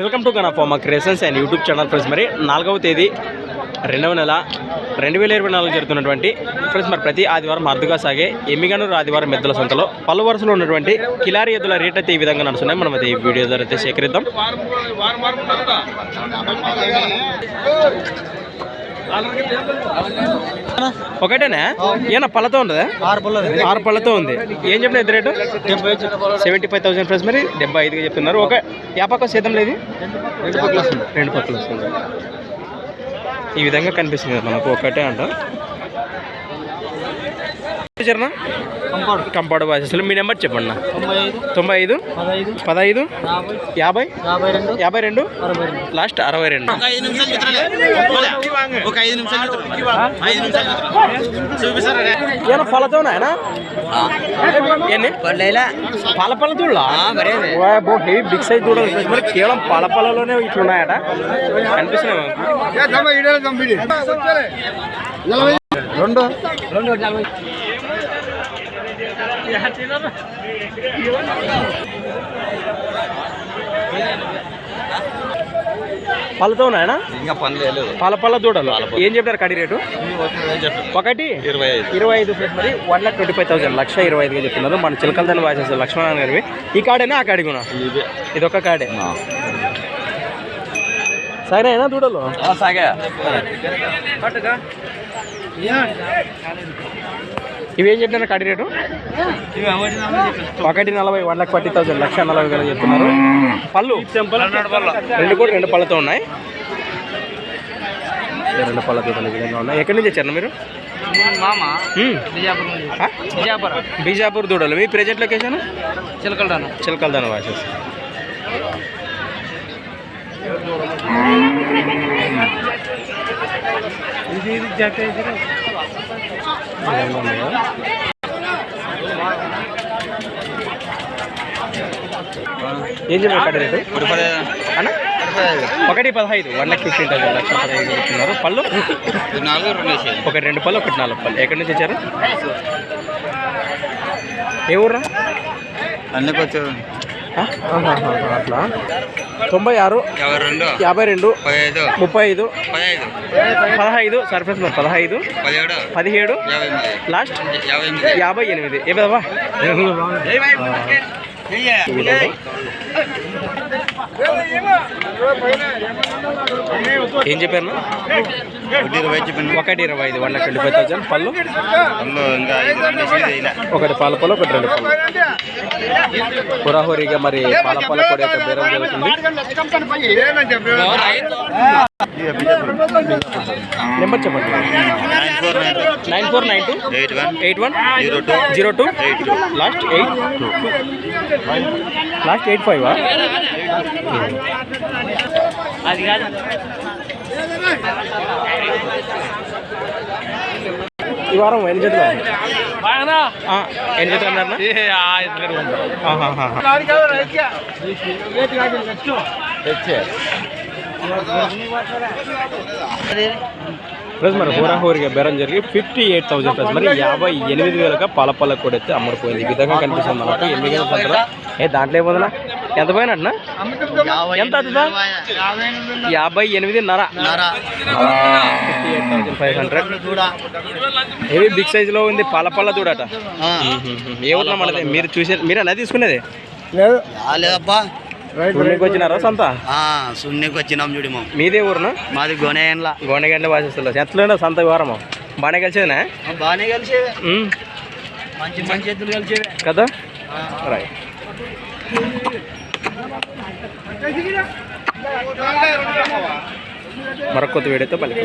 Welcome to గనా మా creations and YouTube channel friends. మరి నాలుగవ తేదీ రెండవ నెల రెండు వేల ఇరవై నాలుగు జరుగుతున్నటువంటి ఫ్రెండ్స్ మరి ప్రతి ఆదివారం అరుదుగా సాగే ఎమ్మిగనూరు ఆదివారం మెద్దల సంతలో పలు వరుసలో ఉన్నటువంటి కిలారి ఎద్దుల రేట్ అయితే ఈ విధంగా నడుస్తున్నాయి. మనం అయితే ఈ వీడియో ద్వారా అయితే సేకరిద్దాం. ఒకటేనా? ఏనా పళ్ళతో ఉండదా ఆరు పళ్ళతో ఉంది. ఏం చెప్పిన ఎద్దు rate? Seventy five thousand friends మరి డెబ్బై ఐదుగా చెప్తున్నారు. ఒక యాపక్క శాతం లేదు? రెండు పక్కల వస్తుంది. రెండు పక్కల వస్తుంది. ఈ విధంగా కనిపిస్తుంది మనకు ఒకటే అంట. కంపౌండ్. బాసెస్లో మీ నెంబర్ చెప్పండి. తొంభై ఐదు. పదహైదు. యాభై. యాభై? రెండు. లాస్ట్ అరవై రెండు. ఒక ఐదు నిమిషాలు చూడలే ఒక ఐదు నిమిషాలు చూడలే ఐదు నిమిషాలు చూపిస్తారా ఏమన్నా పళ్ళతో నాయనా ఎన్ని పాల పళ్ళ చూడలా బో హెవీ బిగ్ సైజ్ చూడాలి మరి కేవలం పాల పళ్ళలోనే ఇట్లా ఉన్నాయట? కనిపిస్తున్నాయి. రెండు. రెండు పళ్ళతో ఉన్నాయనా ఇంకా పని లేదు పాల పళ్ళ చూడాలి ఏం చెప్పారు కడి రేటు? ఒకటి? ఇరవై ఐదు. ఇరవై ఐదు మరి one lakh twenty five thousand లక్ష ఇరవై ఐదుగా చెప్తున్నారు. మన చిలకలదాన్ని వాసేస్తారు లక్ష్మణ గారివి. ఈ కాడేనా ఆ కాడి కూడా ఇది. ఒక కాడే. సరేనా చూడలు సాగా ఇవి చెప్పినారు కాడి రేటు? ఒకటి నలభై వన్ లాక్ ఫార్టీ థౌసండ్ లక్ష నలభై వేలు చెప్తున్నారు. పళ్ళు? రెండు కూడా రెండు పళ్ళతో ఉన్నాయి. రెండు పళ్ళతో విధంగా ఉన్నాయి. ఎక్కడి నుంచి వచ్చారు మీరు? బీజాపూర్ దూడలు. మీ ప్రెజెంట్ లొకేషన్ చిలకలదాన. చిలకలదాన వాసెస్ ఇది ఇది జాతీయ ఏం చెప్పారు రేటు? ఒకటి పదహైదు. వన్ లాక్ ఫిఫ్టీన్ థౌసండ్ లక్ష పదహైదు చెప్తున్నారు పళ్ళు? నాలుగు రెండు వేసేది ఒకటి రెండు పళ్ళు ఒకటి నాలుగు పళ్ళు. ఎక్కడి నుంచి వచ్చారు? ఏ ఊర్రా అన్నీ కొంచెం ఆ? ఆహాహా, అట్లా. తొంభై ఆరు యాభై రెండు ముప్పై ఐదు పదహైదు సర్ఫెస్ మరి పదహైదు పదిహేడు లాస్ట్ యాభై ఎనిమిది. ఏ పెదవా. ఏం చెప్పారు ఒకటి ఇరవై చెప్పింది ఒకటి ఇరవై ఐదు వన్ ట్వంటీ ఫైవ్ థౌసండ్. పళ్ళు? ఇంకా ఒకటి పాల పళ్ళు ఒకటి రెండు పళ్ళు. హురాహురిగా మరి పాల పళ్ళ కూడా యొక్క బేరం జరుగుతుంది. నెంబర్ చెప్పండి. Nine four nine four nine two. Eight one. Eight one zero two. Zero two eight two last eight. Two last eight five అది కాదు ఈ వారం ఎన్ని జతలు ఎన్ని జతలు అన్నారు ఆహాహా. ప్లస్ మరి హోరాహోరిగా బేరం జరిగి ఫిఫ్టీ ఎయిట్ థౌసండ్ ప్లస్ మరి యాభై ఎనిమిది వేలుగా పాల పళ్ళ కూడా అయితే అమ్ముడుపోయింది ఈ విధంగా కనిపిస్తుంది మనకు. ఎనిమిది వేల సంతలో. ఏ దాంట్లో ఏముందనా ఎంత పోయినట్టునా ఎంత అవుతుందా యాభై ఎనిమిది నర. Fifty eight thousand five hundred. Heavy big సైజ్లో ఉంది? పాల పళ్ళ చూడట ఏ ఊర్లో మనది? మీరు చూసే మీరు అలా తీసుకునేది మీకు వచ్చినారా సంత? సున్నీకి వచ్చినాం చూడి మా మీదే ఊరునా? మాది గొనేయన్లా గోండగండ్ల వాసిస్తున్నారు ఎట్లైనా సంత వారము బాగానే కలిసేనా బాగానే కలిసేవే. మంచి మంచి ఎద్దులు కలిసేవే. కదా? రైట్ మరొక కొత్త వీడియోతో పలికి